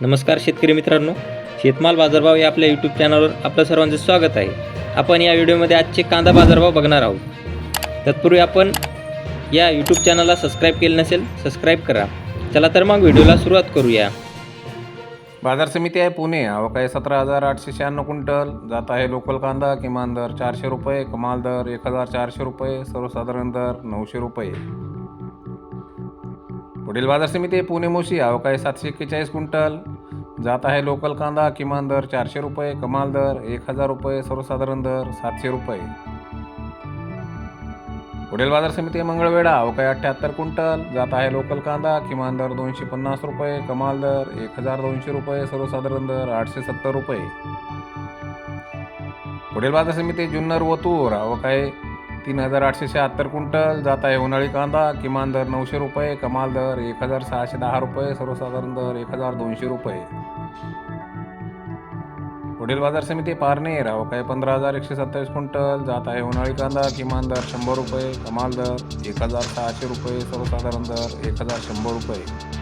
नमस्कार शेतकरी मित्रांनो शेतमाल बाजारभाव या आपल्या यूट्यूब चॅनलवर आपलं सर्वांचं स्वागत आहे. आपण या व्हिडिओमध्ये आजचे कांदा बाजारभाव बघणार आहोत. तत्पूर्वी आपण या यूट्यूब चॅनलला सबस्क्राईब केलं नसेल सबस्क्राईब करा. चला तर मग व्हिडिओला सुरुवात करूया. बाजार समिती आहे पुणे. आवक आहे सतरा हजार आठशे शहाण्णव क्विंटल. जात आहे लोकल कांदा किमान दर चारशे रुपये कमाल दर एक हजार चारशे रुपये सर्वसाधारण दर नऊशे रुपये. पुढील बाजार समिती पुणे मोशी आवक आहे सातशे एक्केचाळीस क्विंटल. जात आहे लोकल कांदा किमान दर चारशे रुपये कमाल दर एक हजार रुपये सर्वसाधारण दर सातशे रुपये. पुढील बाजार समिती मंगळवेढा आवक अठ्ठ्याहत्तर क्विंटल. जात आहे लोकल कांदा किमान दर दोनशे पन्नास रुपये कमाल दर एक हजार दोनशे रुपये सर्वसाधारण दर आठशे सत्तर रुपये. पुढील बाजार समिती जुन्नर वतूर आवक तीन हजार आठशे शहात्तर क्विंटल. जात आहे उन्हाळी कांदा. किमान दर नऊशे रुपये कमाल दर एक हजार सहाशे दहा रुपये सर्वसाधारण दर एक हजार दोनशे रुपये. पुढील बाजार समिती आहे पारनेर. आवक आहे पंधरा हजार एकशे सत्तावीस क्विंटल. जात आहे उन्हाळी कांदा. किमान दर शंभर रुपये कमाल दर एक हजार सहाशे रुपये सर्वसाधारण दर एक हजार शंभर रुपये.